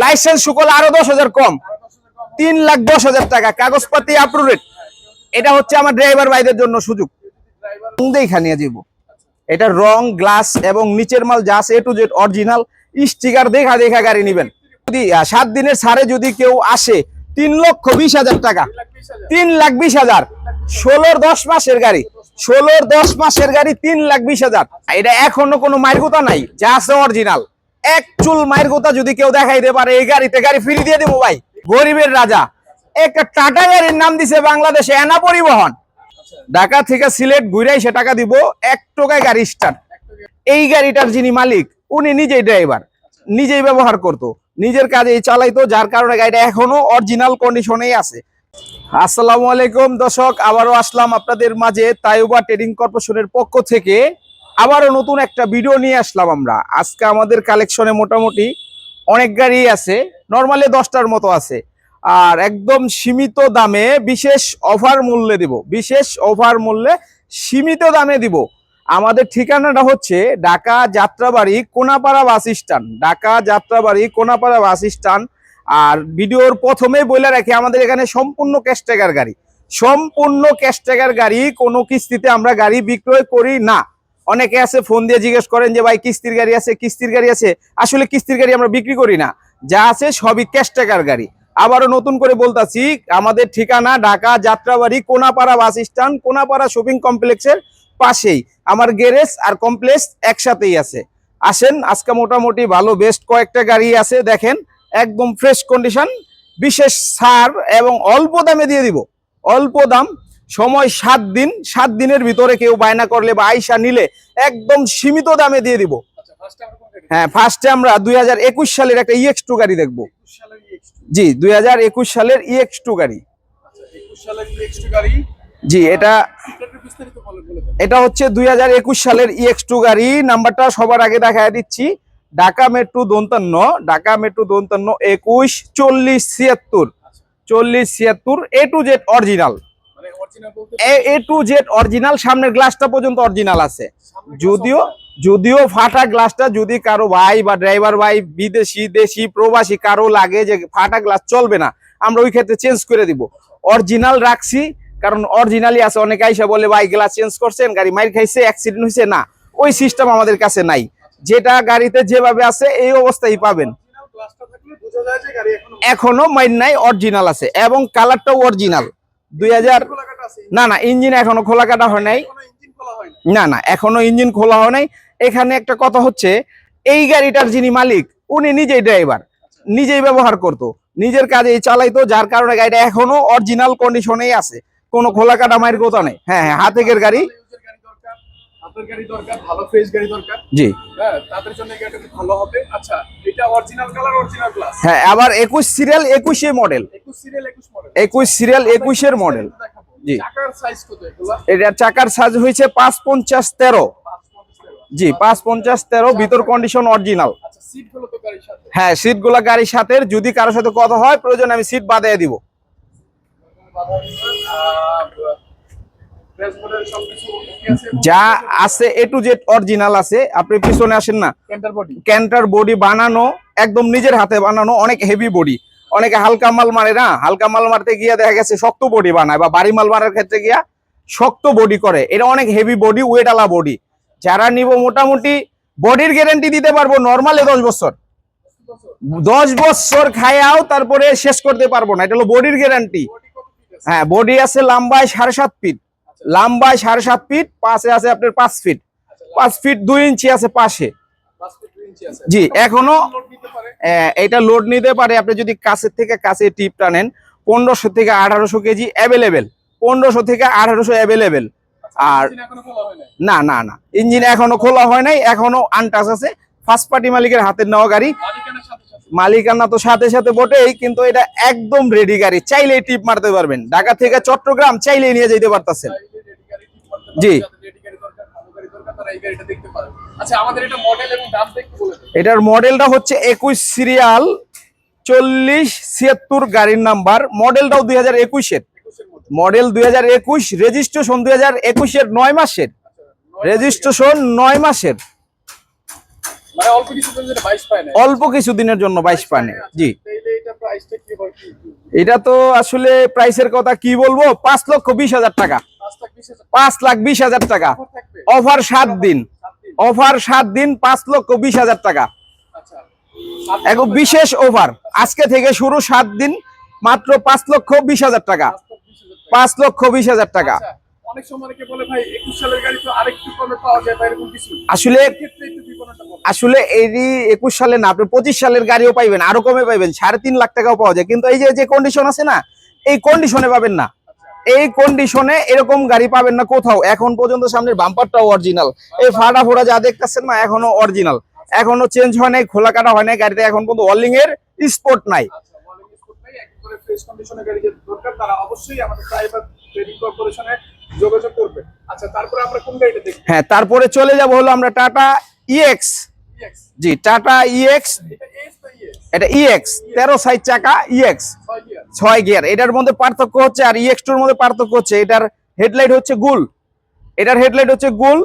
Licence শুকল আরও দশ হাজার কম। তিন লাখ দশ হাজার টাকা, কাগজপাতি আপরুডেড এটা হচ্ছে আমার ড্রাইভার ভাইদের জন্য সুযোগ। নিয়ে যাব এটা রং গ্লাস এবং নিচের মাল যা A to Z original sticker দেখা দেখা গাড়ি নিবেন। যদি সাত দিনের ছাড়ে যদি কেউ আসে, তিন লক্ষ বিশ হাজার টাকা। তিন লাখ বিশ হাজার। ষোলোর দশ মাসের গাড়ি। ষোলোর দশ মাসের গাড়ি তিন লাখ বিশ হাজার। এটা এখনও কোনো কথা নাই, যা আছে অরিজিনাল এক চুল মায়ের কথা যদি কেউ দেখাইতে পারে, এই গাড়িতে গাড়ি ফ্রি দিয়ে দেবো ভাই। গরিবের রাজা। একটা টাটা গাড়ির নাম দিছে বাংলাদেশে এনা পরিবহন। ঢাকা থেকে সিলেট ঘুরাই সে টাকা দিব, এক টাকায় গাড়ি স্টার্ট এই গাড়িটার যিনি মালিক, উনি নিজেই ড্রাইভার নিজেই ব্যবহার করত। নিজের কাজে চালাইতো, যার কারণে গাড়িটা এখনও অরিজিনাল কন্ডিশনেই আছে। আসসালামু আলাইকুম, দর্শক, আবারও আসলাম আপনাদের মাঝে তাইবা ট্রেডিং কর্পোরেশনের পক্ষ থেকে। আবারও নতুন একটা ভিডিও নিয়ে আসলাম আমরা। আজকে আমাদের কালেকশনে মোটামুটি অনেক গাড়ি আছে নর্মালি দশটার মতো আছে। আর একদম সীমিত দামে বিশেষ অফার মূল্যে দিব, বিশেষ অফার মূল্যে সীমিত দামে দিব। আমাদের ঠিকানাটা হচ্ছে Dhaka Jatrabari Konapara bus stand, Dhaka Jatrabari Konapara bus stand. আর ভিডিওর প্রথমেই বলে রাখি, আমাদের এখানে সম্পূর্ণ ক্যাশ টাকার গাড়ি। সম্পূর্ণ ক্যাশ টাকার গাড়ি কোনো কিস্তিতে আমরা গাড়ি বিক্রয় করি না। অনেকে আছে ফোন দিয়ে জিজ্ঞেস করেন যে, ভাই, কিস্তির গাড়ি আছে, কিস্তির গাড়ি আছে? আসলে কিস্তির গাড়ি আমরা বিক্রি করি না। যা আছে সবই ক্যাশ টাকার গাড়ি। আবারও নতুন করে বলতাছি, আমাদের ঠিকানা Dhaka Jatrabari Konapara bus stand, Konapara shopping কমপ্লেক্সের পাশেই। আমার গ্যারেজ আর কমপ্লেক্স একসাথেই আছে। আসেন, আজকে মোটামুটি ভালো বেস্ট কয়েকটা গাড়ি আছে, দেখেন, একদম ফ্রেশ কন্ডিশন বিশেষ সার এবং অল্প দামে দিয়ে দিব। অল্প দাম সময় সাত দিন সাত দিনের ভিতরে কেউ বায়না করলে বা আইসা নিলে একদম সীমিত দামে দিয়ে দিব। হ্যাঁ ফার্স্টে আমরা দুই হাজার একুশ সালের একটা ইএক্স টু গাড়ি দেখব। জি দু হাজার একুশ সালের ইএক্স টু গাড়ি। জি এটা এটা হচ্ছে দুই হাজার একুশ সালের ইএক্স টু গাড়ি। নাম্বারটা সবার আগে দেখায় দিচ্ছি। ঢাকা মেট্রো দন্তান্ন ঢাকা মেট্রো দন্তান্ন একুশ চল্লিশ ছিয়াত্তর। চল্লিশ ছিয়াত্তর A to Z original A to Z original সামনের গ্লাসটা পর্যন্ত অরিজিনাল আছে। যদিও যদিও ফাটা গ্লাসটা যদি কারও ভাই বা ড্রাইভার ভাই বিদেশি দেশি প্রবাসী কারও লাগে যে ফাটা গ্লাস চলবে না আমরা ওই ক্ষেত্রে চেঞ্জ করে দিব। অরিজিনাল রাখছি কারণ অরিজিনালি আছে অনেকে আইসা বলে ভাই গ্লাস চেঞ্জ করছেন গাড়ি মাইর খাইছে অ্যাক্সিডেন্ট হয়েছে না ওই সিস্টেম আমাদের কাছে নাই। যেটা গাড়িতে যেভাবে আছে এই অবস্থায় পাবেন। এখনও মাইন নাই অরিজিনাল আছে এবং কালারটাও অরিজিনাল দুই হাজার না না ইঞ্জিন এখনও খোলা কাটা হয় নাই। না না এখনও ইঞ্জিন খোলা হয় নাই। এখানে একটা কথা হচ্ছে এই গাড়িটার যিনি মালিক উনি নিজেই ড্রাইভার নিজেই ব্যবহার করত নিজের কাজে চালাইতো যার কারণে গাড়িটা এখনও অরিজিনাল কন্ডিশনেই আছে। কোনো খোলা কাটা মায়ের কথা নেই। হ্যাঁ হ্যাঁ হাতেকের গাড়ি। জি। হ্যাঁ আচ্ছা হ্যাঁ আবার একুশ সিরিয়াল একুশে মডেল 21 সিরিয়াল 21 মডেল একুশ সিরিয়াল একুশের মডেল জি। চাকার সাইজ চাকার হয়েছে পাঁচ পঞ্চাশ তেরো। জি পাঁচ পঞ্চাশ তেরো ভিতর কন্ডিশন অরিজিনাল আচ্ছা গাড়ির সাথে। হ্যাঁ সিটগুলা গাড়ির সাথে যদি কারোর সাথে কথা হয় প্রয়োজন আমি সিট বাদিয়ে দিব। যা আছে এ টু জেড অরিজিনাল আছে। আপনি পিছনে আসেন না। ক্যান্টার বডি বানানো একদম নিজের হাতে বানানো অনেক হেভি বডি অনেকে হালকা মাল মারে না হালকা মাল মারতে গিয়ে দেখা গেছে শক্ত বডি বানায় বা বাড়ি মাল মারার ক্ষেত্রে গিয়া শক্ত বডি করে। এটা অনেক হেভি বডি ওয়েট আলা বডি যারা নিব মোটামুটি বডির গ্যারান্টি দিতে পারব নর্মালে দশ বছর। দশ বছর খায়াও তারপরে শেষ করতে পারব না। এটা হলো বডির গ্যারান্টি হ্যাঁ বডি আছে লম্বায় সাড়ে সাত ফিট লম্বায় সাড়ে সাত ফিট পাশে আছে আপনার পাঁচ ফিট পাঁচ ফিট দুই ইঞ্চি আছে পাশে। 5 ফিট 2 ইঞ্চি আছে। জি এখনও এটা লোড নিতে পারে। আপনি যদি কাছের থেকে কাছে টিপ টানেন পনেরোশো থেকে আঠারোশো কেজি অ্যাভেলেবেল পনেরোশো থেকে আঠারোশো অ্যাভেলেবেল আর হয় নাই? না না না। ইঞ্জিন এখনও খোলা হয় নাই এখনও আনটাচ আছে। ফার্স্ট পার্টি মালিকের হাতের নেওয়া গাড়ি। মালিকানা তো সাথে সাথে বটেই কিন্তু এটা একদম রেডি গাড়ি। চাইলেই টিপ মারতে পারবেন। ঢাকা থেকে চট্টগ্রাম চাইলেই নিয়ে যেতে পারতেছেন। জি। রেডি গাড়ি দরকার ভালো গাড়ি এই গাড়িটা দেখতে পারে আচ্ছা আমাদের এটা মডেল এবং দাম দেখতে বলে দেন। এটার মডেলটা হচ্ছে একুশ সিরিয়াল চল্লিশ ছিয়াত্তর গাড়ির নাম্বার মডেলটাও দুই হাজার একুশের। 21 এর মধ্যে। মডেল দুই হাজার একুশ রেজিস্ট্রেশন দুই হাজার একুশের নয় মাসের। রেজিস্ট্রেশন নয় মাসের। অল্প কিছু দিন যেটা বাইশ পায় না অল্প কিছু দিনের জন্য বাইশ পানে জি। এটা তো আসলে প্রাইসের কথা কি বলব? পাঁচ লক্ষ বিশ হাজার টাকা। পাঁচ লাখ বিশ হাজার। টাকা। অফার সাত দিন। অফার সাত দিন পাঁচ লক্ষ বিশ হাজার টাকা। আচ্ছা। এখন বিশেষ অফার আজকে থেকে শুরু সাত দিন মাত্র পাঁচ লক্ষ বিশ হাজার টাকা। পাঁচ লক্ষ বিশ হাজার টাকা। আচ্ছা, আসলে আসলে এই একুশ সালে না আপনি পঁচিশ সালের গাড়িও পাইবেন আরও কমে পাইবেন সাড়ে তিন লাখ টাকাও পাওয়া যায়। কিন্তু এই যে যে কন্ডিশন আছে না এই কন্ডিশনে পাবেন না। এই কন্ডিশনে এরকম গাড়ি পাবেন না কোথাও। এখন পর্যন্ত সামনের বাম্পারটাও অরিজিনাল এই ফাটা ফোড়া যা দেখতেছেন না এখনও অরিজিনাল এখনও চেঞ্জ হয় নাই খোলা কাটা হয় নাই গাড়িতে এখন পর্যন্ত ওয়ার্লিং এর স্পট নাই আচ্ছা অবশ্যই আমাদের যোগাযোগ করবে। আচ্ছা তারপরে আমরা কোন গাড়িটা দেখব? হ্যাঁ তারপরে চলে যাব হলো আমরা টাটা ইএক্স ইএক্স জি টাটা ইএক্স এটা এস না ইএক্স তেরো সাইজ চাকা ইএক্স ছয় গিয়ার। এটার মধ্যে পার্থক্য হচ্ছে আর ইএক্স টুর মধ্যে পার্থক্য হচ্ছে এটার হেডলাইট হচ্ছে গুল। এটার হেডলাইট হচ্ছে গুল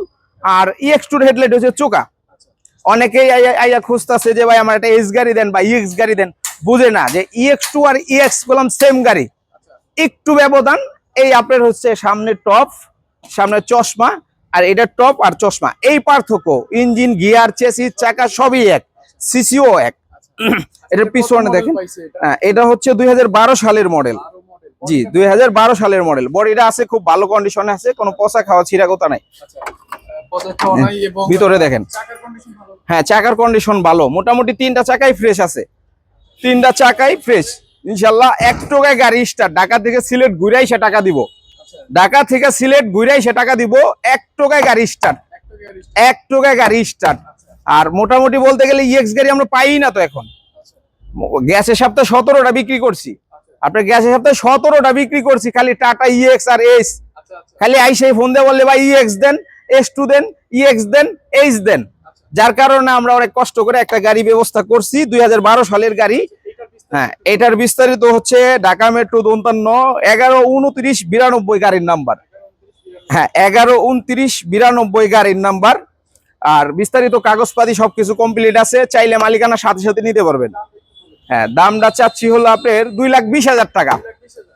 আর ইএক্স টুর হেডলাইট হচ্ছে চোকা। আচ্ছা। অনেকেই আইয়া- আইয়া খুঁজতেছে যে ভাই আমার একটা এস গাড়ি দেন বা ইএক্স গাড়ি দেন বুঝে না যে ইএক্স টু আর ইএক্স বললাম সেম গাড়ি। আচ্ছা। একটু ব্যবধান এই আপনার হচ্ছে সামনে টপ সামনে চশমা আর এটা টপ আর চশমা। এই পার্থক্য ইঞ্জিন গিয়ার চেসি চাকা সবই এক সিসিও এক। এটার পিছনে দেখেন হ্যাঁ, এটা হচ্ছে দুই হাজার বারো সালের মডেল জি দুই হাজার বারো সালের মডেল বডিটা আছে খুব ভালো কন্ডিশনে আছে কোনো পচা খাওয়া কথা নাই। ভিতরে দেখেন। হ্যাঁ চাকার কন্ডিশন ভালো। মোটামুটি তিনটা চাকাই ফ্রেশ আছে। তিনটা চাকাই ফ্রেশ ইনশাল্লাহ এক টাকায় গাড়ি স্টার্ট ঢাকা থেকে সিলেট ঘুরাই সে টাকা দিব। ঢাকা থেকে সিলেট ঘুরাই সে টাকা দিব, এক টাকায় গাড়ি স্টার্ট এক টাকায় গাড়ি স্টার্ট আর মোটামুটি বলতে গেলে ইএক্স গাড়ি আমরা পাই না তো এখন। গ্যাসের সপ্তাহে সতেরোটা বিক্রি করছি। আপনার গ্যাসের সপ্তাহে সতেরোটা বিক্রি করছি, খালি টাটা ইএক্স আর এস খালি আইসে ফোন দিয়ে বললে, ভাই ইএক্স দেন এস টু দেন ইএক্স দেন এইচ দেন। যার কারণে আমরা অনেক কষ্ট করে একটা গাড়ি ব্যবস্থা করছি, দুই হাজার বারো সালের গাড়ি। হ্যাঁ এটার বিস্তারিত হচ্ছে ঢাকা মেট্রো দন্তান্ন, এগারো উনত্রিশ বিরানব্বই গাড়ির নাম্বার। হ্যাঁ এগারো উনত্রিশ বিরানব্বই গাড়ির নাম্বার। আর বিস্তারিত কাগজপাতি সবকিছু কমপ্লিট আছে, চাইলে মালিকানা সাথে সাথে নিতে পারবেন। হ্যাঁ দামটা চাচ্ছি হলো আপনার দুই লাখ বিশ হাজার টাকা।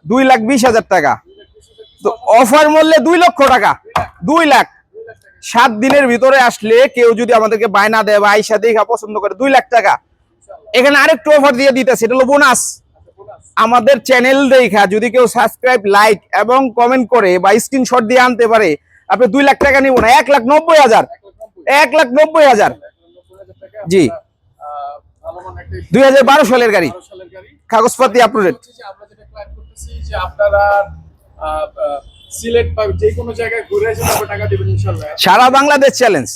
দুই লাখ বিশ হাজার টাকা। তো অফার মূল্যে দুই লক্ষ টাকা। দুই লাখ। সাত দিনের ভিতরে আসলে কেউ যদি আমাদেরকে বায়না দেয় বা আইসা দেখা পছন্দ করে, দুই লাখ টাকা। এখানে আরেকটু অফার দিয়ে দিতেছে এটা হলো বোনাস আমাদের চ্যানেল দেখা যদি কেউ সাবস্ক্রাইব লাইক এবং কমেন্ট করে বা স্ক্রিনশট দিয়ে আনতে পারে আপনি দুই লাখ টাকা নিব না এক লাখ নব্বই হাজার। এক লাখ নব্বই হাজার। জি। দুই হাজার বারো সালের গাড়ি। কাগজপাতি ইনশাল্লাহ সারা বাংলাদেশ চ্যালেঞ্জ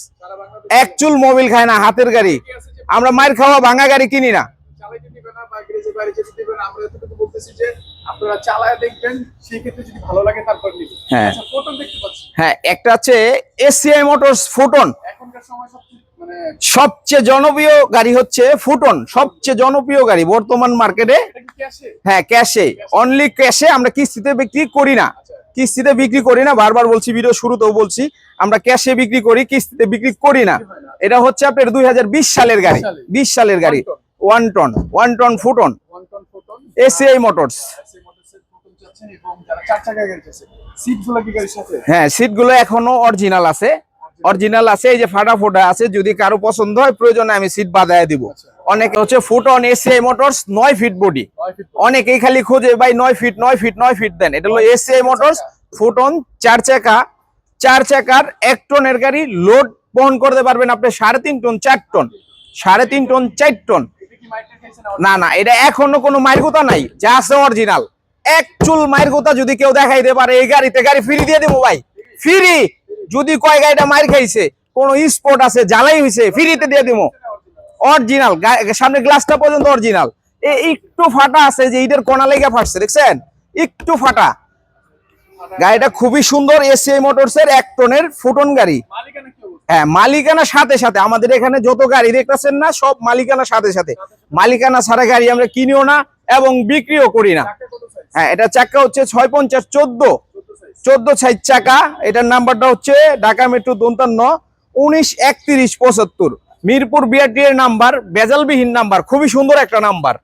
এক চুল মোবিল খায় না হাতের গাড়ি। আমরা মায়ের খাওয়া ভাঙা গাড়ি কিনি না। হ্যাঁ। আচ্ছা হ্যাঁ একটা হচ্ছে এসিআই মোটরস ফুটন। এখনকার সময় সবচেয়ে মানে জনপ্রিয় গাড়ি হচ্ছে ফুটন সবচেয়ে জনপ্রিয় গাড়ি বর্তমান মার্কেটে হ্যাঁ ক্যাশে অনলি ক্যাশে আমরা কিস্তিতে বিক্রি করি না। আচ্ছা। কিস্তিতে বিক্রি করি না বারবার বলছি ভিডিও শুরুতেও বলছি আমরা ক্যাশে বিক্রি করি কিস্তিতে বিক্রি করি না। এটা হচ্ছে আপনার দুই হাজার বিশ সালের গাড়ি বিশ সালের। গাড়ি one ton one ton Foton ACI Motors হ্যাঁ সিটগুলো এখনও অরিজিনাল আছে। অরিজিনাল আছে এই যে ফাটা ফোটা আছে যদি কারও পছন্দ হয় প্রয়োজনে আমি সিট বাদায় দিব। অনেকে হচ্ছে ফুটন এসিআই মোটরস নয় ফিট বডি অনেকেই খালি খোঁজে ভাই নয় ফিট নয় ফিট নয় ফিট দেন। এটা হলো এসিআই মোটরস ফুটন চার চাকা। চার চাকার এক টনের গাড়ি লোড বহন করতে পারবেন আপনি সাড়ে তিন টন চার টন। সাড়ে তিন টন চার টন। না না এটা এখনও কোনো মায়ের গোতা নাই যা আছে অরিজিনাল এক চুল মায়ের গোতা যদি কেউ দেখাইতে পারে এই গাড়িতে গাড়ি ফ্রি দিয়ে দেবো ভাই। ফ্রি যদি কয় গাড়িটা মার খাইছে কোনো স্পট আছে জ্বালাই হয়েছে ফ্রিতে দিয়ে দিব অরিজিনাল সামনে গ্লাসটা পর্যন্ত অরিজিনাল একটু ফাটা আছে যে ইটের কোনা লেগে ফাটছে, দেখছেন? একটু ফাটা। গাড়িটা খুবই সুন্দর এসিআই মোটরস এর এক টনের ফুটন গাড়ি। হ্যাঁ মালিকানা সাথে সাথে, আমাদের এখানে যত গাড়ি দেখতেছেন না, সব মালিকানা সাথে সাথে। মালিকানা ছাড়া গাড়ি আমরা কিনিও না এবং বিক্রিও করি না। হ্যাঁ এটা চাকা হচ্ছে ছয় পঞ্চাশ চোদ্দ। চোদ্দ সাইজ চাকা। এটার নাম্বারটা হচ্ছে ঢাকা মেট্রো দন্তান্ন, উনিশ একত্রিশ পঁচাত্তর। মিরপুর বিআরটি এর নাম্বার, বেজালবিহীন নাম্বার, খুবই সুন্দর একটা নাম্বার।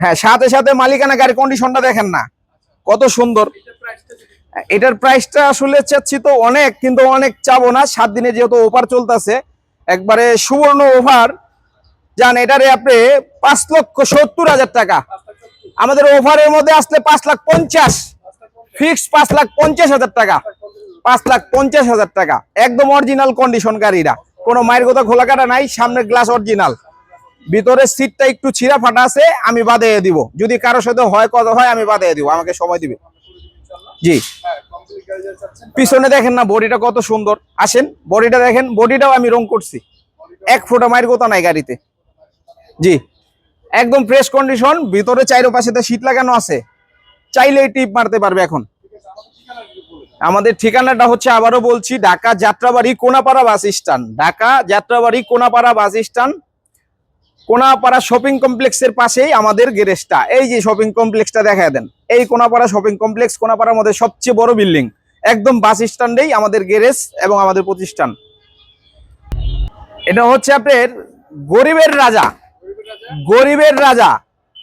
হ্যাঁ সাথে সাথে মালিকানা গাড়ি কন্ডিশনটা দেখেন না। কত সুন্দর। এটার প্রাইসটা আসলে চাচ্ছি তো অনেক, কিন্তু অনেক চাবো না। সাত দিনে যেহেতু ওভার চলতেছে, একবারে সুবর্ণ ওভার যান এটারে আপনি পাঁচ লক্ষ সত্তর হাজার টাকা। আমাদের ওভারের মধ্যে আসলে পাঁচ লাখ পঞ্চাশ। পাঁচটা পঞ্চাশ ফিক্স পাঁচ লাখ পঞ্চাশ হাজার টাকা। পাঁচ লাখ পঞ্চাশ হাজার টাকা। একদম অরিজিনাল কন্ডিশন গাড়িটা কোনো মায়ের কথা খোলা কাটা নাই, সামনের গ্লাস অরিজিনাল ভিতরের সিটটা একটু ছিঁড়া ফাটা আছে, আমি বাদিয়ে দিব। যদি কারোর সাথে হয়, কথা হয়, আমি বাদিয়ে দিব, আমাকে সময় দিবে। জি। পিছনে দেখেন না বডিটা কত সুন্দর। আসেন বডিটা দেখেন বডিটাও আমি রং করছি। এক ফোঁটা মায়ের কথা নাই গাড়িতে। জি। একদম ফ্রেশ কন্ডিশন ভিতরে চাইরো পাশে শীত লাগানো আছে। চাইলেই টিপ মারতে পারবে এখন। আমাদের ঠিকানাটা হচ্ছে আবারও বলছি, Dhaka Jatrabari Konapara bus stand. Dhaka Jatrabari Konapara bus stand. Konapara shopping কমপ্লেক্সের পাশেই আমাদের গ্যারেজটা। এই যে শপিং কমপ্লেক্সটা দেখা দেন। এই কোনাপাড়া শপিং কমপ্লেক্স কোনাপাড়ার মধ্যে সবচেয়ে বড় বিল্ডিং। একদম বাস স্ট্যান্ডেই আমাদের গ্যারেজ এবং আমাদের প্রতিষ্ঠান। এটা হচ্ছে আপনার গরিবের রাজা। গরিবের রাজা।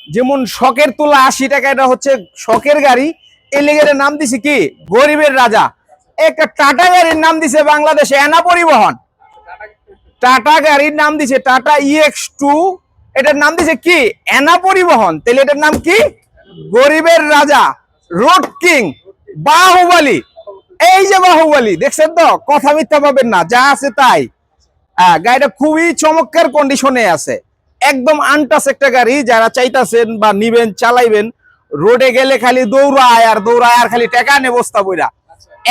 যেমন শখের তোলা আশি টাকা, এটা হচ্ছে শখের গাড়ি। এই নাম দিছে কি? গরিবের রাজা। একটা টাটা গাড়ির নাম দিছে বাংলাদেশে, এনা পরিবহন। টাটা গাড়ির নাম দিছে টাটা ইএক্স টু এটার নাম দিছে কি? এনা পরিবহন। তাহলে এটার নাম কি? গরিবের রাজা। Road king. বাহুবালি। এই যে বাহুবালি, দেখছেন তো? কথা মিথ্যা পাবেন না, যা আছে তাই। হ্যাঁ গাড়িটা খুবই চমৎকার কন্ডিশনে আছে। একদম আনটাস একটা গাড়ি, যারা চাইতাছেন বা নিবেন, চালাইবেন রোডে গেলে খালি দৌড়ায় আর দৌড়ায় আর খালি টাকা নে বস্তা বইরা।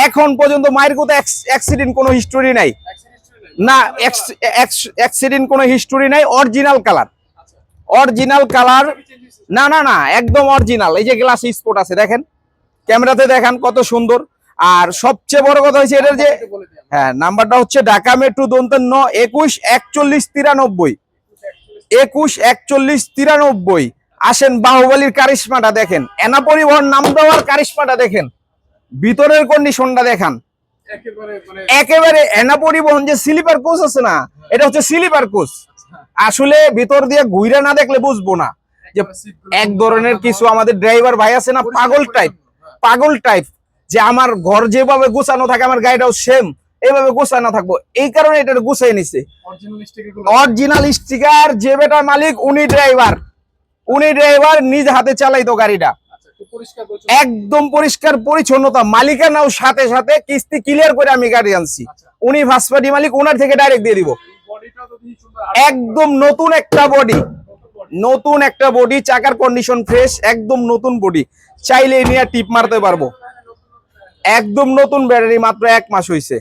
এখন পর্যন্ত মায়ের কোথাও অ্যাক্সিডেন্ট কোনো হিস্টোরি নাই। না অ্যাক্সিডেন্ট কোনো হিস্টোরি নাই অরিজিনাল কালার অরিজিনাল কালার না না না একদম অরিজিনাল এই যে গ্লাস স্পট আছে দেখেন। ক্যামেরাতে দেখান কত সুন্দর। আর সবচেয়ে বড় কথা হচ্ছে এটার যে হ্যাঁ নাম্বারটা হচ্ছে ঢাকা মেট্রো দন্তান্ন একুশ একচল্লিশ তিরানব্বই। একুশ একচল্লিশ তিরানব্বই। আসেন বাহুবলীর কারিশমাটা দেখেন। এনা পরিবহন নাম দেওয়ার কারিশমাটা দেখেন। ভিতরের কন্ডিশনটা দেখান। একেবারে মানে এনা পরিবহন যে স্লিপার কোচ আছে না এটা হচ্ছে স্লিপার কোচ আসলে ভিতর দিয়ে ঘুরে না দেখলে বুঝব না। যে এক ধরনের কিছু আমাদের ড্রাইভার ভাই আছে না পাগল টাইপ পাগল টাইপ যে আমার ঘর যেভাবে গোছানো থাকে আমার গাড়িটাও সেম এইভাবে গোছানো থাকব। এই কারণে এটা গুছাই নিছে। অরিজিনাল স্টিকারগুলো। অরিজিনাল স্টিকার যে বেটার মালিক উনি ড্রাইভার উনি ড্রাইভার নিজ হাতে চালাইতো গাড়িটা। আচ্ছা একদম পরিষ্কার পরিচ্ছন্নতা মালিকানাও সাথে সাথে কিস্তি ক্লিয়ার করে আমি গাড়ি আনছি। আচ্ছা। উনি ফার্স্ট পার্টি মালিক ওনার থেকে ডাইরেক্ট দিয়ে দিব। একদম নতুন একটা বডি নতুন একটা বডি চাকার কন্ডিশন ফ্রেশ একদম নতুন বডি চাইলে নিয়ে টিপ মারতে পারব। একদম নতুন ব্যাটারি মাত্র এক মাস হইছে।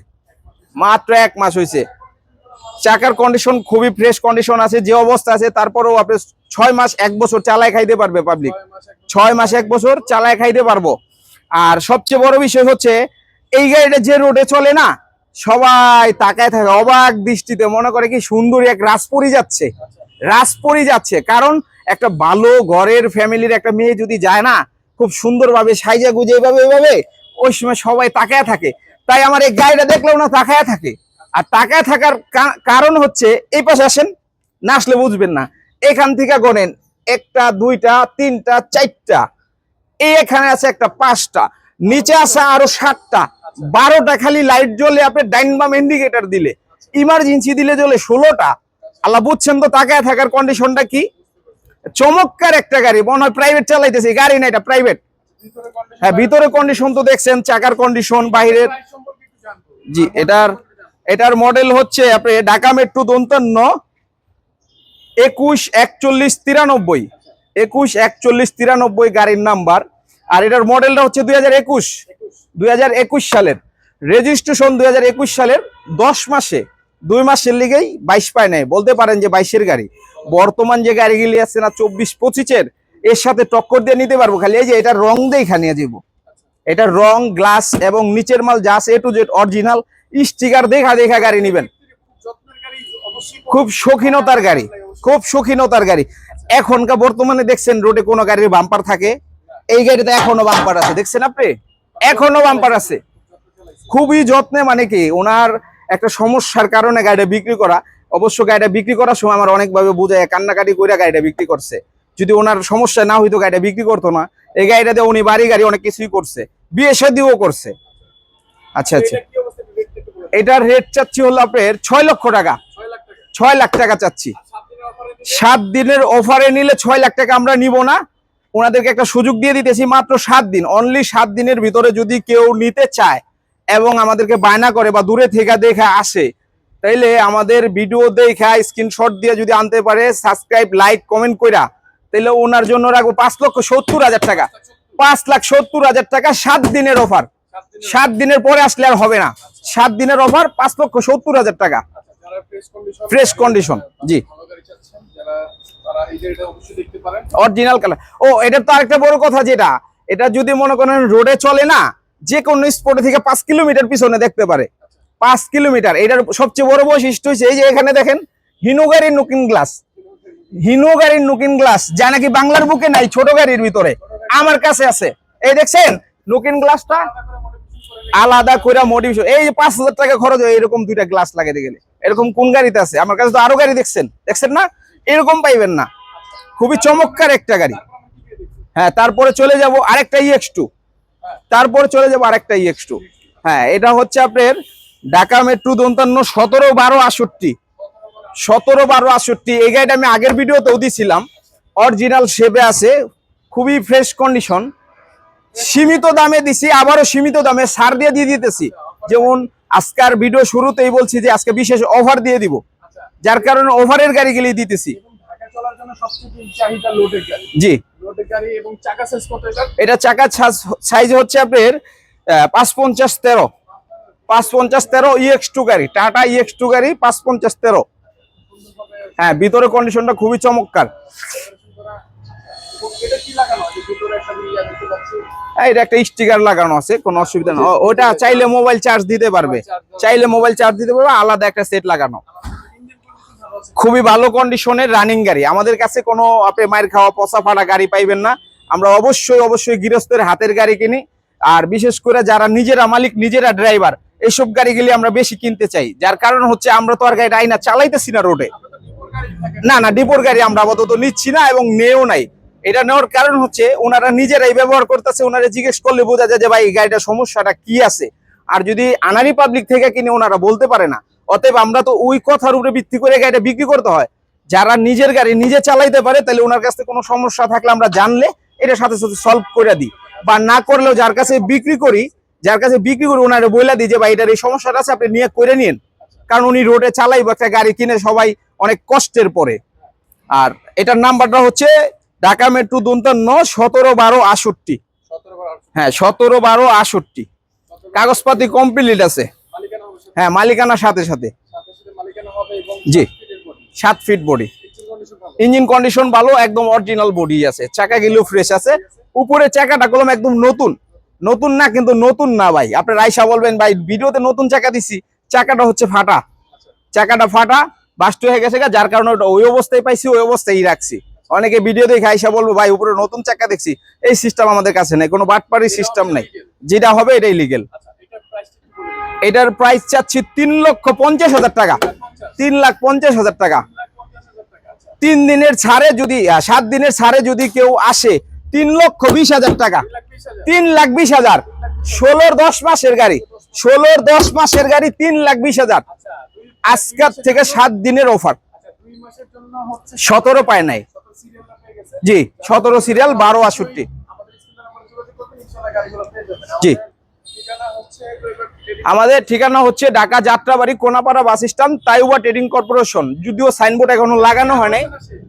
মাত্র এক মাস হইছে। চাকার কন্ডিশন খুবই ফ্রেশ কন্ডিশন আছে যে অবস্থা আছে তারপরেও আপনি ছয় মাস এক বছর চালায় খাইতে পারবে পাবলিক ছয় মাস এক বছর চালায় খাইতে পারব। আর সবচেয়ে বড় বিষয় হচ্ছে, এই গাড়িটা যে রোডে চলে না, সবাই তাকায় থাকে, অবাক দৃষ্টিতে, মনে করে কি সুন্দরী এক রাজপরি যাচ্ছে। রাজপরি যাচ্ছে, কারণ একটা ভালো ঘরের ফ্যামিলির একটা মেয়ে যদি যায় না, খুব সুন্দরভাবে সাইজা গুজে এভাবে এভাবে, ওই সময় সবাই তাকায় থাকে। তাই আমার এই গাড়িটা দেখলেও না তাকায় থাকে। আর তাকায় থাকার কারণ হচ্ছে, এই পাশে আসেন, না আসলে বুঝবেন না। এখান থেকে গনেন একটা, দুইটা, তিনটা, চারটা। এখানে আছে একটা পাঁচটা। নিচে আছে আরও সাতটা। বারোটা খালি লাইট জ্বলে আপনি ডাইন বাম ইন্ডিকেটর দিলে। ইমার্জেন্সি দিলে জ্বলে ষোলোটা। আল্লাহ বুঝছেন তো তাকায় থাকার কন্ডিশনটা কি? চমৎকার একটা গাড়ি। মনে হয় প্রাইভেট চালাইতেছে। গাড়ি না, এটা প্রাইভেট হ্যাঁ ভিতরে কন্ডিশন তো দেখছেন, চাকার কন্ডিশন বাইরের। জি, এটার এটার মডেল হচ্ছে আপনি ঢাকা মেট্রো দন্তান্ন একুশ একচল্লিশ তিরানব্বই। একুশ একচল্লিশ তিরানব্বই গাড়ির নাম্বার। আর এটার মডেলটা হচ্ছে দুই হাজার একুশ, দুই হাজার একুশ সালের। রেজিস্ট্রেশন দুই হাজার একুশ সালের দশ মাসে, দুই মাসের লিগেই বাইশ পায় নাই। বলতে পারেন যে বাইশের গাড়ি। বর্তমান যে গাড়িগুলি আছে না চব্বিশ পঁচিশের, এর সাথে টক্কর দিয়ে নিতে পারব। খালি এই যে এটা রং দিয়ে খানিয়ে যাব এটা রং, গ্লাস এবং নিচের মাল যা আছে A to Z original sticker দেখা দেখা গাড়ি নিবেন। খুব শৌখিনতার গাড়ি। খুব শৌখিনতার গাড়ি। এখনকার বর্তমানে দেখছেন রোডে কোনো গাড়ির বাম্পার থাকে। এই গাড়িতে এখনও বাম্পার আছে। দেখছেন আপনি? এখনও বাম্পার আছে। খুবই যত্নে মানে কি ওনার একটা সমস্যার কারণে গাড়িটা বিক্রি করা। অবশ্য গাড়িটা বিক্রি করার সময় আমার অনেকভাবে বুঝায় কান্নাকাটি করে গাড়িটা বিক্রি করছে। যদি ওনার সমস্যা না হইতো গাড়িটা বিক্রি করতো না। এই গাড়িটা দিয়ে উনি বাড়ি গাড়ি অনেক কিছুই করছে। বিয়ে শাদিও করছে। আচ্ছা আচ্ছা। এটার রেট চাচ্ছি হলো আপনার ছয় লক্ষ টাকা। ছয় লাখ টাকা চাচ্ছি। সাত দিনের অফারে নিলে ছয় লাখ টাকা আমরা নিব না। ওনাদেরকে একটা সুযোগ দিয়ে দিতেছি মাত্র সাত দিন। অনলি সাত দিনের ভিতরে যদি কেউ নিতে চায় এবং আমাদেরকে বায়না করে বা দূরে থেকে দেখে আসে, তাইলে আমাদের ভিডিও দেখা স্ক্রিনশট দিয়ে যদি আনতে পারে সাবস্ক্রাইব লাইক কমেন্ট কইরা তাহলে ওনার জন্য রাখব পাঁচ লক্ষ সত্তর হাজার টাকা। পাঁচ লাখ সত্তর হাজার টাকা সাত দিনের অফার সাত দিনের পরে আসলে আর হবে না। সাত দিনের অফার পাঁচ লক্ষ সত্তর হাজার টাকা। ফ্রেশ কন্ডিশন জি। অরিজিনাল কালার ও, এটা তো আরেকটা বড় কথা যেটা, এটা যদি মনে করেন রোডে চলে না যে কোনো স্পটে থেকে পাঁচ কিলোমিটার পিছনে দেখতে পারে। পাঁচ কিলোমিটার এটার সবচেয়ে বড় বৈশিষ্ট্য হচ্ছে এই যে এখানে দেখেন গাড়ির নুকিং গ্লাস গাড়ির গ্লাস যা নাকি বাংলার বুকে নাই, ছোট গাড়ির ভিতরে। আমার কাছে আছে। এই দেখছেন নুকিং গ্লাসটা আলাদা করে মোটিভেশন এই যে পাঁচ হাজার টাকা খরচ হয়, এরকম দুইটা গ্লাস লাগাইতে গেলে। এরকম কোন গাড়িতে আছে? আমার কাছে তো আরও গাড়ি দেখছেন। দেখছেন না? এরকম পাইবেন না। খুবই চমৎকার একটা গাড়ি। হ্যাঁ তারপরে চলে যাব আরেকটা ইএক্স টু তারপরে চলে যাব আরেকটা ইএক্স টু হ্যাঁ এটা হচ্ছে আপনার ঢাকা মেট্রো দন্তান্ন সতেরো বারো আষট্টি সতেরো বারো আষট্টি এই গাড়িটা আমি আগের ভিডিওতেও দিছিলাম। অরিজিনাল শেপে আছে। খুবই ফ্রেশ কন্ডিশন সীমিত দামে দিছি, আবারও সীমিত দামে সার দিয়ে দিয়ে দিতেছি। যেমন আজকের ভিডিও শুরুতেই বলছি যে আজকে বিশেষ অফার দিয়ে দিব। যার কারণে ওভারের গাড়িগুলি দিতেছি। জি। এবং চাকা সাইজ এটা? এটা হচ্ছে আপনার পাঁচ পঞ্চাশ তেরো। পাঁচ পঞ্চাশ তেরো ইএক্স টু গাড়ি টাটা ইএক্স টু গাড়ি পাঁচ পঞ্চাশ তেরো। হ্যাঁ ভিতরে কন্ডিশনটা খুবই চমৎকার। এটা একটা হ্যাঁ, এটা একটা স্টিকার লাগানো আছে কোনো অসুবিধা নেই ওটা চাইলে মোবাইল চার্জ দিতে পারবে। চাইলে মোবাইল চার্জ দিতে পারবে আলাদা একটা সেট লাগানো। খুবই ভালো কন্ডিশনের রানিং গাড়ি। আমাদের কাছে কোনো আপনি মায়ের খাওয়া পচা ফাটা গাড়ি পাইবেন না। আমরা অবশ্যই অবশ্যই গৃহস্থের হাতের গাড়ি কিনি। আর বিশেষ করে যারা নিজেরা মালিক, নিজেরা ড্রাইভার এইসব গাড়িগুলি আমরা বেশি কিনতে চাই। যার কারণ হচ্ছে আমরা তো আর গাড়িটা আইনা চালাইতেছি না রোডে গাড়ি না না ডিপোর গাড়ি আমরা আপাতত নিচ্ছি না এবং নেও নাই। এটা নেওয়ার কারণ হচ্ছে ওনারা নিজেরাই ব্যবহার করতেছে, ওনারা জিজ্ঞেস করলে বোঝা যায় যে ভাই, এই গাড়িটার সমস্যাটা কি আছে? আর যদি আনারি পাবলিক থেকে কিনে ওনারা বলতে পারে না অতএব আমরা তো ওই কথার উপরে ভিত্তি করে গাড়িটা বিক্রি করতে হয়। যারা নিজের গাড়ি নিজে চালাইতে পারে তাহলে ওনার কাছে কোনো সমস্যা থাকলে আমরা জানলে এটা সাথে সাথে সলভ করে দিই। বা না করলেও যার কাছে বিক্রি করি যার কাছে বিক্রি করি ওনারা বইলা দিই যে ভাই এটার এই সমস্যাটা আছে আপনি নিয়ে করে নিন কারণ উনি রোডে চালাইব একটা গাড়ি কিনে সবাই অনেক কষ্টের পরে। আর এটার নাম্বারটা হচ্ছে ঢাকা মেট্রো দন্তান্ন সতেরো বারো আষট্টি হ্যাঁ সতেরো বারো আষট্টি কাগজপাতি কমপ্লিট আছে। হ্যাঁ মালিকানার সাথে সাথে। জি। সাত ফিট বডি ইঞ্জিন কন্ডিশন ভালো, একদম অরিজিনাল বডি আছে। চাকা গুলো ফ্রেশ আছে। উপরে চাকাটা কলম একদম নতুন। নতুন না, কিন্তু নতুন না ভাই। আপনার রাইসা বলবেন, ভাই, ভিডিওতে নতুন চাকা দিছি। চাকাটা হচ্ছে ফাটা। চাকাটা ফাটা, বাস্ট হয়ে গেছে যার কারণে ওটা ওই অবস্থায় পাইছি, ওই অবস্থায় রাখছি। অনেকে ভিডিও দেখে আইসা বলব, ভাই, উপরে নতুন চাকা দেখছি। এই সিস্টেম আমাদের কাছে নেই, কোনো বাটপারি সিস্টেম নেই। যেটা হবে, এটাই লিগেল এটার প্রাইস চাচ্ছি তিন লক্ষ পঞ্চাশ হাজার টাকা। তিন লাখ পঞ্চাশ হাজার টাকা। তিন দিনের ছাড়ে যদি সাত দিনের ছাড়ে যদি কেউ আসে, তিন লক্ষ বিশ হাজার টাকা। তিন লাখ বিশ হাজার। ষোলোর দশ মাসের গাড়ি। ষোলোর দশ মাসের গাড়ি তিন লাখ বিশ হাজার। আজকের থেকে সাত দিনের অফার সতেরো পায় নাই। জি, সতেরো সিরিয়াল বারো আষট্টি জি। আমাদের ঠিকানা হচ্ছে ঢাকা যাত্রাবাড়ি কোনাপাড়া বাস স্ট্যান্ড তাইওয়া ট্রেডিং কর্পোরেশন যদিও সাইনবোর্ড এখনও লাগানো হয় নাই।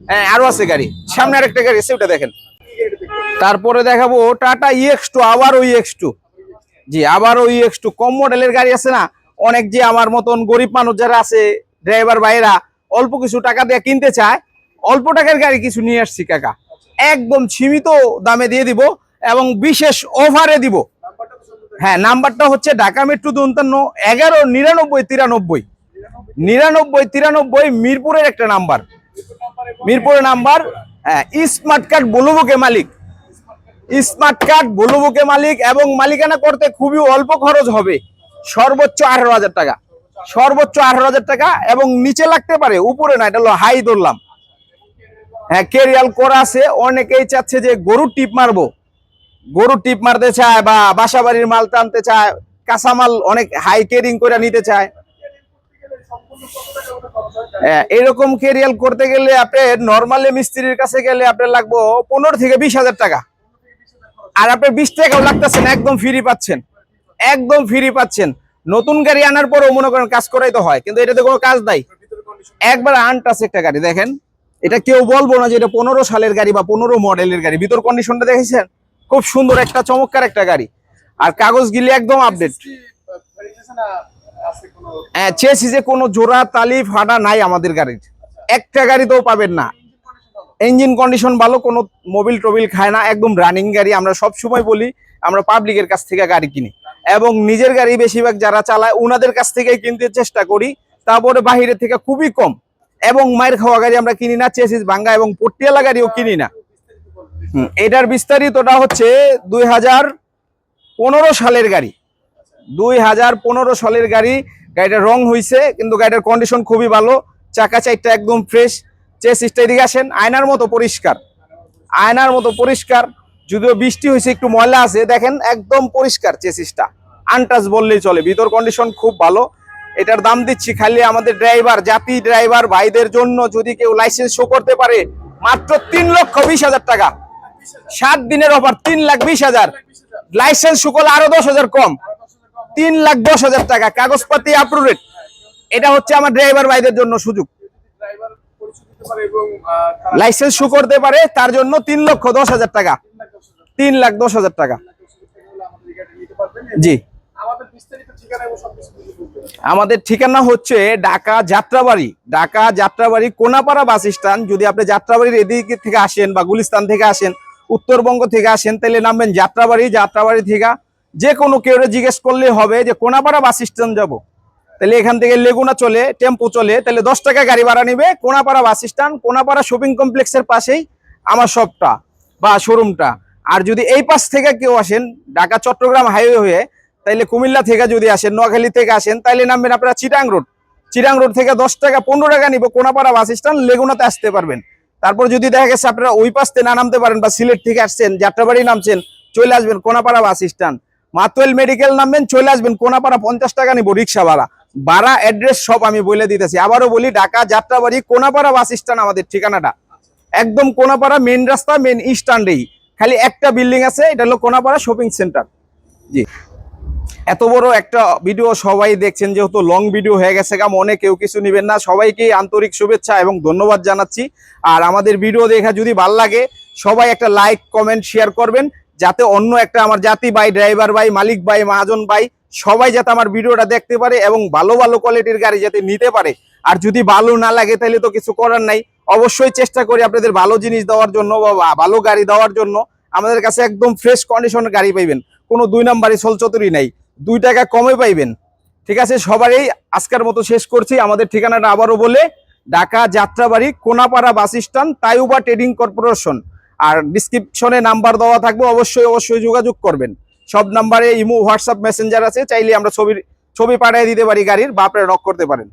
হ্যাঁ আরও আছে গাড়ি। সামনে আরেকটা গাড়ি আছে, ওটা দেখেন। তারপরে দেখাবো টাটা ইএক্স টু আবার ওই এক্স টু জি আবার ওই এক্স টু কম মডেলের গাড়ি আছে না? অনেক যে আমার মতন গরিব মানুষ যারা আছে ড্রাইভার ভাইরা অল্প কিছু টাকা দিয়ে কিনতে চায়, অল্প টাকার গাড়ি কিছু নিয়ে আসছি, কাকা। একদম সীমিত দামে দিয়ে দিব এবং বিশেষ অফারে দিব। হ্যাঁ নাম্বারটা হচ্ছে ঢাকা মেট্রো দন্তান্ন এগারো, নিরানব্বই, তিরানব্বই। নিরানব্বই, তিরানব্বই, মিরপুরের একটা নাম্বার। মিরপুরের নাম্বার হ্যাঁ স্মার্ট কার্ড বলুবুকে মালিক। স্মার্ট কার্ড বলুবুকে মালিক এবং মালিকানা করতে খুবই অল্প খরচ হবে, সর্বোচ্চ আঠারো হাজার টাকা। সর্বোচ্চ আঠারো হাজার টাকা এবং নিচে লাগতে পারে, উপরে না, এটা হলো হাই ধরলাম। হ্যাঁ কেরিয়াল করা আছে, অনেকেই চাচ্ছে যে গরুর টিপ মারবো। গরুর টিপ মারতে চায় বা বাসা বাড়ির মাল টানতে চায় কাঁচামাল অনেক হাই কেরিং করে নিতে চায়। হ্যাঁ, এরকম কেরিয়াল করতে গেলে আপনি নর্মালি মিস্ত্রির কাছে গেলে আপনার লাগবো পনেরো থেকে বিশ হাজার টাকা। আর আপনি বিশ টাকাও লাগতেছেন একদম ফ্রি পাচ্ছেন। একদম ফ্রি পাচ্ছেন। নতুন গাড়ি আনার পরেও মনে করেন কাজ করাই তো হয় কিন্তু এটাতে কোনো কাজ নাই। একবার আনটাস একটা গাড়ি দেখেন। এটা কেউ বলব না যে এটা পনেরো সালের গাড়ি বা পনেরো মডেলের গাড়ি। ভিতর কন্ডিশনটা দেখেছেন? খুব সুন্দর একটা চমৎকার একটা গাড়ি। আর কাগজ গিলে একদম আপডেট কি ভেরিয়েশন আছে কোনো? চেসিসে কোনো জোড়া তালি ফাটা নাই আমাদের গাড়ির। একটা গাড়িতেও পাবেন না। ইঞ্জিন কন্ডিশন ভালো? কোনো মোবিল টোবিল খায় না একদম রানিং গাড়ি। আমরা সব সময় বলি আমরা পাবলিকের কাছ থেকে গাড়ি কিনি। এবং নিজের গাড়ি বেশিরভাগ যারা চালায় ওনাদের কাছ থেকেই কিনতে চেষ্টা করি। তারপরে বাহিরে থেকে খুবই কম। এবং মায়ের খাওয়া গাড়ি আমরা কিনি না চেসিস ভাঙ্গা এবং পটিয়ালা গাড়িও কিনি না। এটার বিস্তারিতটা হচ্ছে দুই হাজার পনেরো সালের গাড়ি। দুই হাজার পনেরো সালের গাড়ি গাড়িটার রং হইছে, কিন্তু গাড়িটার কন্ডিশন খুবই ভালো, চাকা চাইটা একদম ফ্রেশ চেসিসটা এদিকে আসেন, আয়নার মতো পরিষ্কার। আয়নার মতো পরিষ্কার, যদিও বৃষ্টি হয়েছে একটু ময়লা আছে, দেখেন একদম পরিষ্কার চেসিসটা আনটাচ বললেই চলে, ভিতর কন্ডিশন খুব ভালো। এটার দাম দিচ্ছি খালি আমাদের ড্রাইভার জাতি ড্রাইভার ভাইদের জন্য যদি কেউ লাইসেন্স শো করতে পারে, মাত্র তিন লক্ষ বিশ হাজার টাকা। সাত দিনের অফার তিন লাখ বিশ হাজার। লাইসেন্স শো করলে আরও দশ হাজার কম। তিন লাখ দশ হাজার টাকা, কাগজপাতি আপরুডেড এটা হচ্ছে আমার ড্রাইভার ভাইদের জন্য সুযোগ। লাইসেন্স শো করতে পারে, তার জন্য তিন লক্ষ দশ হাজার টাকা। তিন লাখ দশ হাজার টাকা। জি। আমাদের ঠিকানা হচ্ছে Dhaka Jatrabari. Dhaka Jatrabari Konapara bus stand. যদি আপনি যাত্রাবাড়ির এদিকে থেকে আসেন বা গুলিস্তান থেকে আসেন উত্তরবঙ্গ থেকে আসেন তাহলে নামবেন যাত্রাবাড়ি যাত্রাবাড়ি থেকে যে কোনো কেউ জিজ্ঞেস করলে হবে যে, কোনাপাড়া বাস স্ট্যান্ড যাব। তাহলে এখান থেকে লেগুনা চলে, টেম্পো চলে তাহলে দশ টাকা গাড়ি ভাড়া নিবে Konapara bus stand, Konapara shopping কমপ্লেক্সের পাশেই আমার শপটা বা শোরুমটা। আর যদি এই পাশ থেকে কেউ আসেন, ঢাকা, চট্টগ্রাম হাইওয়ে হয়ে, তাইলে কুমিল্লা থেকে যদি আসেন, নোয়াখালী থেকে আসেন, তাইলে নামবেন আপনারা চিটাং রোড। চিটাং রোড থেকে দশ টাকা, পনেরো টাকা নিব কোনাপাড়া বাস স্ট্যান্ড, লেগুনাতে আসতে পারবেন। তারপর যদি দেখা গেছে আপনারা ওই পাশতে না নামতে পারেন বা সিলেট থেকে আসছেন, যাত্রাবাড়ি নামছেন, চলে আসবেন Konapara bus stand. Matuail medical নামবেন, চলে আসবেন কোনাপাড়া পঞ্চাশ টাকা নিব রিক্সা ভাড়া। ভাড়া, অ্যাড্রেস সব আমি বলে দিতেছি। আবারও বলি, ঢাকা যাত্রাবাড়ি কোনাপাড়া বাস স্ট্যান্ড আমাদের ঠিকানাটা। একদম কোনাপাড়া মেন রাস্তা মেন স্ট্যান্ডেই। খালি একটা বিল্ডিং আছে, এটা হলো কোনাপাড়া শপিং সেন্টার। জি। এত বড় একটা ভিডিও সবাই দেখছেন, যেহেতু লং ভিডিও হয়ে গেছে গা, মনে কেউ কিছু নেবেন না। সবাইকে আন্তরিক শুভেচ্ছা এবং ধন্যবাদ জানাচ্ছি। আর আমাদের ভিডিও দেখা যদি ভালো লাগে, সবাই একটা লাইক কমেন্ট শেয়ার করবেন, যাতে অন্য একটা আমার জাতি ভাই ড্রাইভার ভাই, মালিক ভাই, মহাজন ভাই, সবাই যাতে আমার ভিডিওটা দেখতে পারে এবং ভালো ভালো কোয়ালিটির গাড়ি যাতে নিতে পারে। আর যদি ভালো না লাগে, তাহলে তো কিছু করার নাই। অবশ্যই চেষ্টা করি আপনাদের ভালো জিনিস দেওয়ার জন্য বা ভালো গাড়ি দেওয়ার জন্য। আমাদের কাছে একদম ফ্রেশ কন্ডিশনের গাড়ি পাইবেন। কোনো দুই নাম্বারই চলচতুরি নাই। দুই টাকা কমে পাইবেন। ঠিক আছে, সবারই আজকের মতো শেষ করছি। আমাদের ঠিকানাটা আবারও বলে, ঢাকা যাত্রাবাড়ি, কোনাপাড়া বাস স্ট্যান্ড তাইউবা ট্রেডিং কর্পোরেশন। আর ডিসক্রিপশনে নাম্বার দেওয়া থাকবে, অবশ্যই অবশ্যই যোগাযোগ করবেন। সব নাম্বারে ইমো, হোয়াটসঅ্যাপ মেসেঞ্জার আছে, চাইলে আমরা ছবির, ছবি পাঠিয়ে দিতে পারি গাড়ির বা আপনারা করতে পারেন।